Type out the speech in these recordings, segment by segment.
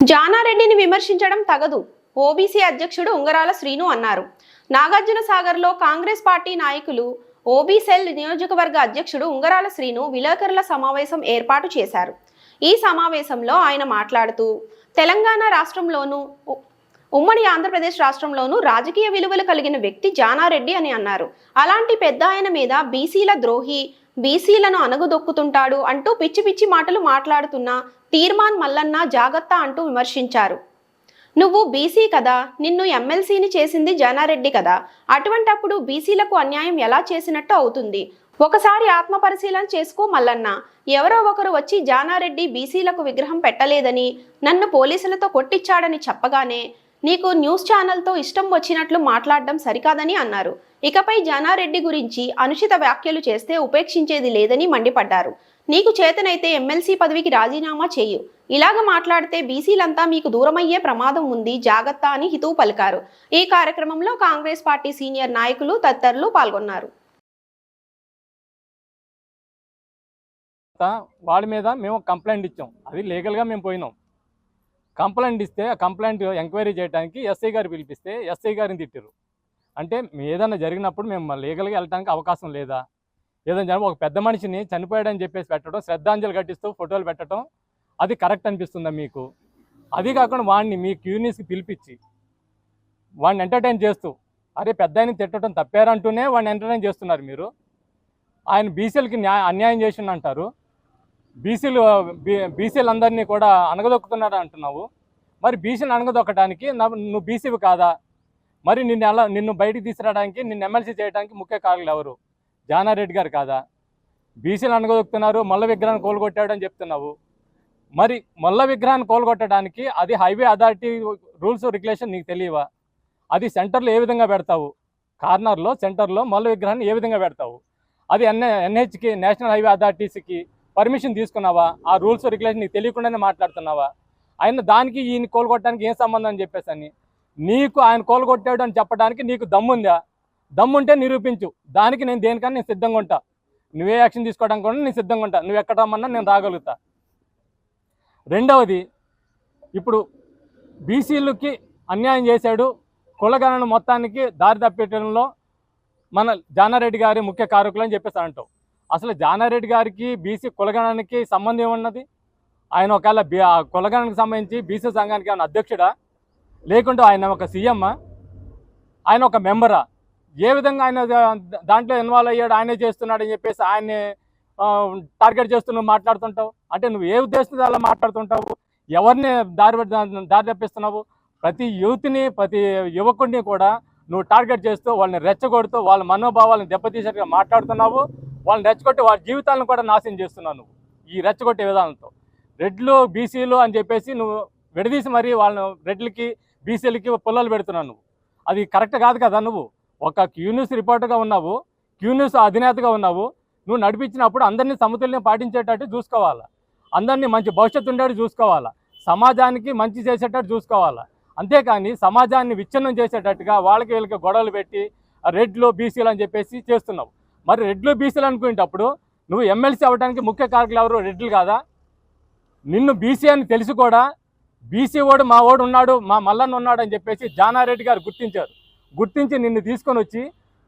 జానారెడ్డిని విమర్శించడం తగదు ఓబీసీ అధ్యక్షుడు ఉంగరాల శ్రీను అన్నారు. నాగార్జున సాగర్లో కాంగ్రెస్ పార్టీ నాయకులు ఓబీసెల్ నియోజకవర్గ అధ్యక్షుడు ఉంగరాల శ్రీను విలేకరుల సమావేశం ఏర్పాటు చేశారు. ఈ సమావేశంలో ఆయన మాట్లాడుతూ తెలంగాణ రాష్ట్రంలోనూ ఉమ్మడి ఆంధ్రప్రదేశ్ రాష్ట్రంలోనూ రాజకీయ విలువలు కలిగిన వ్యక్తి జానారెడ్డి అని అన్నారు. అలాంటి పెద్ద ఆయన మీద బీసీల ద్రోహి బీసీలను అనగుదొక్కుతుంటాడు అంటూ పిచ్చి పిచ్చి మాటలు మాట్లాడుతున్న తీర్మాన్ మల్లన్న జాగ్రత్త అంటూ విమర్శించారు. నువ్వు బీసీ కదా నిన్ను ఎమ్మెల్సీని చేసింది జానారెడ్డి కదా అటువంటప్పుడు బీసీలకు అన్యాయం ఎలా చేసినట్టు అవుతుంది? ఒకసారి ఆత్మపరిశీలన చేసుకో మల్లన్న. ఎవరో ఒకరు వచ్చి జానారెడ్డి బీసీలకు విగ్రహం పెట్టలేదని నన్ను పోలీసులతో కొట్టించాడని చెప్పగానే నీకు న్యూస్ ఛానల్తో ఇష్టం వచ్చినట్లు మాట్లాడడం సరికాదని అన్నారు. ఇకపై జానారెడ్డి గురించి అనుచిత వ్యాఖ్యలు చేస్తే ఉపేక్షించేది లేదని మండిపడ్డారు. నీకు చేతనైతే ఎమ్మెల్సీ పదవికి రాజీనామా చేయు. ఇలాగ మాట్లాడితే బీసీలంతా మీకు దూరమయ్యే ప్రమాదం ఉంది జాగ్రత్త అని హితవు పలికారు. ఈ కార్యక్రమంలో కాంగ్రెస్ పార్టీ సీనియర్ నాయకులు తదితరులు పాల్గొన్నారు. వాళ్ళ మీద మేము కంప్లైంట్ ఇచ్చాం. అది లీగల్గా మేము పోయినాం. కంప్లైంట్ ఇస్తే ఆ కంప్లైంట్ ఎంక్వైరీ చేయడానికి ఎస్ఐ గారు పిలిపిస్తే ఎస్ఐ గారిని తిట్టారు అంటే ఏదైనా జరిగినప్పుడు మేము లీగల్గా వెళ్ళడానికి అవకాశం లేదా? ఏదైనా ఒక పెద్ద మనిషిని చనిపోయాడని చెప్పేసి పెట్టడం శ్రద్ధాంజలి కట్టిస్తూ ఫోటోలు పెట్టడం అది కరెక్ట్ అనిపిస్తుందా మీకు? అది కాకుండా వాడిని మీ క్యూనిస్కి పిలిపించి వాడిని ఎంటర్టైన్ చేస్తూ అరే పెద్ద ఆయన తిట్టడం తప్పారంటూనే వాడిని ఎంటర్టైన్ చేస్తున్నారు మీరు. ఆయన బీసీలకి న్యాయ అన్యాయం చేసిండంటారు బీసీలు బీసీలు అందరినీ కూడా అనగదొక్కుతున్నాడు అంటున్నావు. మరి బీసీని అనగదొక్కడానికి నువ్వు బీసీవి కాదా? మరి నిన్ను ఎలా నిన్ను బయటికి తీసుకురావడానికి నిన్ను ఎమ్మెల్సీ చేయడానికి ముఖ్య కారణాలు ఎవరు? జానారెడ్డి గారు కాదా? బీసీలు అనగదొక్కుతున్నారు మల్ల విగ్రహాన్ని కోలుగొట్టాడు అని చెప్తున్నావు. మరి మల్ల విగ్రహాన్ని కోలుగొట్టడానికి అది హైవే అథారిటీ రూల్స్ రెగ్యులేషన్ నీకు తెలియవా? అది సెంటర్లో ఏ విధంగా పెడతావు? కార్నర్లో సెంటర్లో మల్ల విగ్రహాన్ని ఏ విధంగా పెడతావు? అది ఎన్ ఎన్హెచ్కి నేషనల్ హైవే అథారిటీస్కి పర్మిషన్ తీసుకున్నావా? ఆ రూల్స్ రెగ్యులేషన్ నీకు తెలియకుండానే మాట్లాడుతున్నావా? ఆయన దానికి ఈయన కోలుగొట్టడానికి ఏం సంబంధం అని చెప్పేసి అని నీకు ఆయన కోలుగొట్టాడు అని చెప్పడానికి నీకు దమ్ముందా? దమ్ముంటే నిరూపించు. దానికి నేను దేనికన్నా నేను సిద్ధంగా ఉంటా. నువ్వే యాక్షన్ తీసుకోవడానికి కూడా నేను సిద్ధంగా ఉంటా. నువ్వు ఎక్కడ రమ్మన్నా నేను రాగలుగుతా. రెండవది ఇప్పుడు బీసీలకి అన్యాయం చేశాడు. కులగణన మొత్తానికి దారి తప్పెట్టడంలో మన జానారెడ్డి గారి ముఖ్య కారకులు అని చెప్పేసి అంటావు. అసలు జానారెడ్డి గారికి బీసీ కులగణానికి సంబంధం ఏమన్నది? ఆయన ఒకవేళ బీ ఆ కులగణానికి సంబంధించి బీసీ సంఘానికి ఏమైనా అధ్యక్షుడా? లేకుంటే ఆయన ఒక సీఎం ఆయన ఒక మెంబరా ఏ విధంగా ఆయన దాంట్లో ఇన్వాల్వ్ అయ్యాడు? ఆయనే చేస్తున్నాడు అని చెప్పేసి ఆయన్ని టార్గెట్ చేస్తూ నువ్వు మాట్లాడుతుంటావు? అంటే నువ్వు ఏ ఉద్దేశంతో అలా మాట్లాడుతుంటావు? ఎవరిని దారి దారి తప్పిస్తున్నావు? ప్రతి యూత్ని ప్రతి యువకుడిని కూడా నువ్వు టార్గెట్ చేస్తూ వాళ్ళని రెచ్చగొడుతూ వాళ్ళ మనోభావాలను దెబ్బతీసేట్టుగా మాట్లాడుతున్నావు. వాళ్ళని రెచ్చగొట్టి వాళ్ళ జీవితాలను కూడా నాశనం చేస్తున్నావు నువ్వు. ఈ రెచ్చగొట్టే విధానంతో. రెడ్లు బీసీలు అని చెప్పేసి నువ్వు విడదీసి మరీ వాళ్ళ రెడ్లకి బీసీలకి పుల్లలు పెడుతున్నావు నువ్వు. అది కరెక్ట్ కాదు కదా నువ్వు. ఒక క్యూన్యూస్ రిపోర్టర్గా ఉన్నావు క్యూన్యూస్ అధినేతగా ఉన్నావు. నువ్వు నడిపించినప్పుడు అందరినీ సమతుల్యం పాటించేటట్టు చూసుకోవాలా. అందరినీ మంచి భవిష్యత్తు ఉండేట్టు చూసుకోవాలా. సమాజానికి మంచి చేసేటట్టు చూసుకోవాలా. అంతేకాని సమాజాన్ని విచ్ఛిన్నం చేసేటట్టుగా వాళ్ళకి వీళ్ళకి గొడవలు పెట్టి ఆ రెడ్లు బీసీలు అని చెప్పేసి చేస్తున్నావు. మరి రెడ్లు బీసీలు అనుకునేటప్పుడు నువ్వు ఎమ్మెల్సీ అవ్వడానికి ముఖ్య కారకులు ఎవరు? రెడ్లు కాదా? నిన్ను బీసీ అని తెలిసి కూడా బీసీ ఓడు మా ఓడు ఉన్నాడు మా మల్లన్న ఉన్నాడు అని చెప్పేసి జానారెడ్డి గారు గుర్తించారు. గుర్తించి నిన్ను తీసుకొని వచ్చి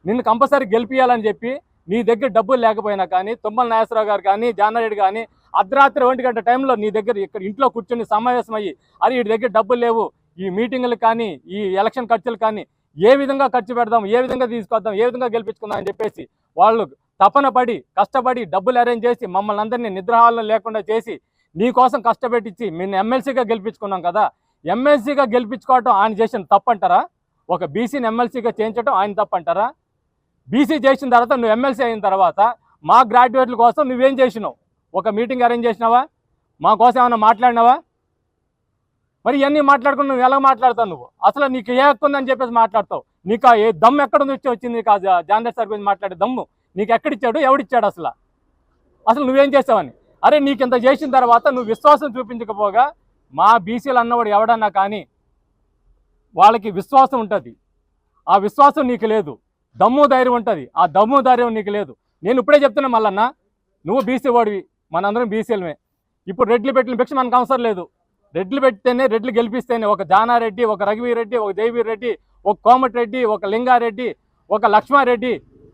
నిన్ను కంపల్సరీ గెలిపియాలని చెప్పి నీ దగ్గర డబ్బులు లేకపోయినా కానీ తుమ్మల నాగేశ్వరరావు గారు కానీ జానారెడ్డి కానీ అర్ధరాత్రి ఒంటి గంట టైంలో నీ దగ్గర ఇక్కడ ఇంట్లో కూర్చొని సమావేశం అయ్యి అది వీడి దగ్గర డబ్బులు లేవు ఈ మీటింగులు కానీ ఈ ఎలక్షన్ ఖర్చులు కానీ ఏ విధంగా ఖర్చు పెడదాం ఏ విధంగా తీసుకొద్దాం ఏ విధంగా గెలిపించుకుందాం అని చెప్పేసి వాళ్ళు తపన పడి కష్టపడి డబ్బులు అరేంజ్ చేసి మమ్మల్ని అందరినీ నిద్రాహాలను లేకుండా చేసి నీకోసం కష్టపెట్టించి మేము ఎమ్మెల్సీగా గెలిపించుకున్నాం కదా. ఎమ్మెల్సీగా గెలిపించుకోవటం ఆయన చేసిన తప్పంటారా? ఒక బీసీని ఎమ్మెల్సీగా చేయించడం ఆయన తప్పంటారా? బీసీ చేసిన తర్వాత నువ్వు ఎమ్మెల్సీ అయిన తర్వాత మా గ్రాడ్యుయేట్ల కోసం నువ్వేం చేసినావు? ఒక మీటింగ్ అరేంజ్ చేసినావా? మా కోసం ఏమైనా మాట్లాడినావా? మరి ఇవన్నీ మాట్లాడుకుని నువ్వు ఎలా మాట్లాడతావు నువ్వు? అసలు నీకు ఏ హక్కు ఉందని చెప్పేసి మాట్లాడతావు? నీకు ఏ దమ్ము ఎక్కడ నుంచి వచ్చింది నీకు ఆ జానరేట్ సార్ గురించి మాట్లాడే దమ్ము? నీకు ఎక్కడిచ్చాడు? ఎవడిచ్చాడు అసలు? అసలు నువ్వేం చేసావని? అరే నీకు ఇంత చేసిన తర్వాత నువ్వు విశ్వాసం చూపించకపోగా మా బీసీలు అన్నవాడు ఎవడన్నా కానీ వాళ్ళకి విశ్వాసం ఉంటుంది. ఆ విశ్వాసం నీకు లేదు. దమ్ము ధైర్యం ఉంటుంది. ఆ దమ్ము ధైర్యం నీకు లేదు. నేను ఇప్పుడే చెప్తున్నా మల్లన్న నువ్వు బీసీ వాడివి. మనందరం బీసీలమే. ఇప్పుడు రెడ్లు పెట్టిన భిక్ష మనకు అవసరం లేదు. రెడ్లు పెడితేనే రెడ్లు గెలిపిస్తేనే ఒక జానారెడ్డి ఒక రఘువీరెడ్డి ఒక దేవీరెడ్డి రెడ్డి ఒక కోమటిరెడ్డి ఒక లింగారెడ్డి ఒక లక్ష్మారెడ్డి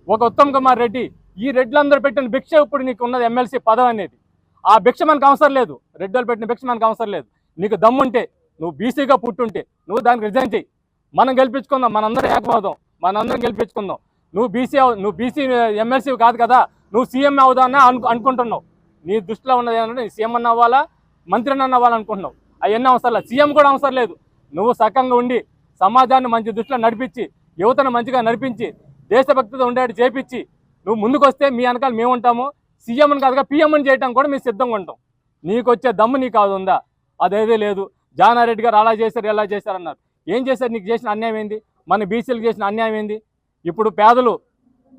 ఒక ఉత్తమ్ కుమార్ రెడ్డి ఈ రెడ్లందరూ పెట్టిన భిక్ష ఇప్పుడు నీకు ఉన్నది ఎమ్మెల్సీ పదవి అనేది. ఆ భిక్ష మనకు అవసరం లేదు. రెడ్డోళ్ళు పెట్టిన భిక్ష మనకు అవసరం లేదు. నీకు దమ్ముంటే నువ్వు బీసీగా పుట్టుంటే నువ్వు దానికి రిజైన్ చేయి మనం గెలిపించుకుందాం మనందరం ఏకమవుదాం మనందరం గెలిపించుకుందాం. నువ్వు బీసీ నువ్వు బీసీ ఎమ్మెల్సీ కాదు కదా నువ్వు సీఎం అవుదామని అను అనుకుంటున్నావు. నీ దృష్టిలో ఉన్నది ఏంటంటే సీఎం అన్న అవ్వాలా మంత్రిని అన్న అవ్వాలనుకుంటున్నావు. అవన్నీ అవసరం లేదు. సీఎం కూడా అవసరం లేదు. నువ్వు సకంగా ఉండి సమాజాన్ని మంచి దృష్టిలో నడిపించి యువతను మంచిగా నడిపించి దేశభక్తితో ఉండేట్టు చేపించి నువ్వు ముందుకు వస్తే మీ వెనకాల మేము ఉంటాము. సీఎంని కాదుగా పీఎంని చేయడం కూడా మేము సిద్ధంగా ఉంటాం. నీకు వచ్చే దమ్ము నీకు కాదు ఉందా? అదేదే లేదు. జానారెడ్డి గారు అలా చేశారు ఎలా చేశారు అన్నారు. ఏం చేశారు? నీకు చేసిన అన్యాయం ఏంది? మన బీసీలకు చేసిన అన్యాయం ఏంది? ఇప్పుడు పేదలు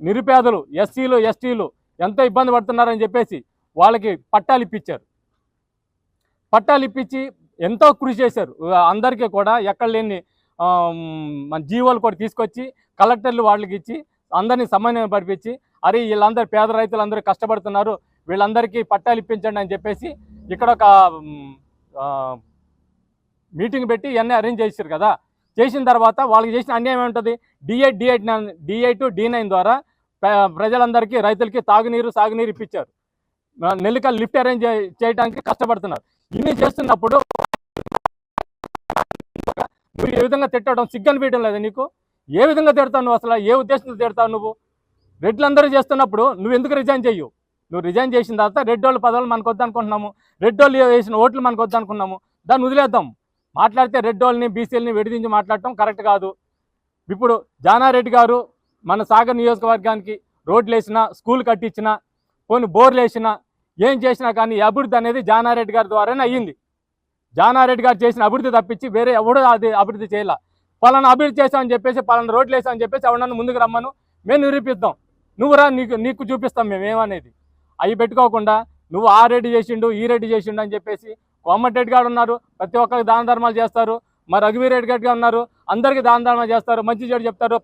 నిరుపేదలు ఎస్సీలు ఎస్టీలు ఎంతో ఇబ్బంది పడుతున్నారని చెప్పేసి వాళ్ళకి పట్టాలు ఇప్పించారు. పట్టాలు ఇప్పించి ఎంతో కృషి చేశారు. అందరికీ కూడా ఎక్కడ లేని మన జీవోలు కూడా తీసుకొచ్చి కలెక్టర్లు వాళ్ళకి ఇచ్చి అందరినీ సమన్వయం పరిపించి అరే వీళ్ళందరూ పేద రైతులందరూ కష్టపడుతున్నారు వీళ్ళందరికీ పట్టాలు ఇప్పించండి అని చెప్పేసి ఇక్కడ ఒక మీటింగ్ పెట్టి ఇవన్నీ అరేంజ్ చేశారు కదా. చేసిన తర్వాత వాళ్ళకి చేసిన అన్యాయం ఏముంటుంది? D eight DI to D nine ద్వారా ప్ర- ప్రజలందరికీ రైతులకి తాగునీరు సాగునీరు ఇప్పించారు. నెల్లికల్ లిఫ్ట్ అరేంజ్ చేయడానికి కష్టపడుతున్నారు. ఇన్ని చేస్తున్నప్పుడు నువ్వు ఏ విధంగా తిట్టడం సిగ్గనిపించడం లేదా నీకు? ఏ విధంగా తిడతావు నువ్వు అసలు? ఏ ఉద్దేశంతో తిడతావు నువ్వు? రెడ్లందరూ చేస్తున్నప్పుడు నువ్వు ఎందుకు రిజైన్ చెయ్యు? నువ్వు రిజైన్ చేసిన తర్వాత రెడ్ వాళ్ళు పదవులు మనకు వద్దనుకుంటున్నాము రెడ్ వాళ్ళు వేసిన ఓట్లు మనకు వద్దనుకున్నాము దాన్ని వదిలేద్దాం. మాట్లాడితే రెడ్ వాళ్ళని బీసీలని విడిదించి మాట్లాడటం కరెక్ట్ కాదు. ఇప్పుడు జానారెడ్డి గారు మన సాగర్ నియోజకవర్గానికి రోడ్లు వేసినా స్కూల్ కట్టించినా కొన్ని బోర్లు వేసినా ఏం చేసినా కానీ అభివృద్ధి అనేది జానారెడ్డి గారి ద్వారానే అయ్యింది. జానారెడ్డి గారు చేసిన అభివృద్ధి తప్పించి వేరే ఎవడో అది అభివృద్ధి చేయాల. పలానా అభివృద్ధి చేసామని చెప్పేసి పలానా రోడ్లు వేసామని చెప్పేసి ఎవడన్నా ముందుకు రమ్మను మేము నిరూపిద్దాం. నువ్వు రా నీకు నీకు చూపిస్తాం మేము ఏమనేది. అవి పెట్టుకోకుండా నువ్వు ఆ రెడ్డి చేసిండు ఈ రెడ్డి చేసిండు అని చెప్పేసి కోమటిరెడ్డి గారు ఉన్నారు ప్రతి ఒక్కరికి దాన ధర్మాలు చేస్తారు. మా రఘువీరెడ్డి గారు ఉన్నారు అందరికీ దాన ధర్మాలు చేస్తారు మంచి చెడు చెప్తారు.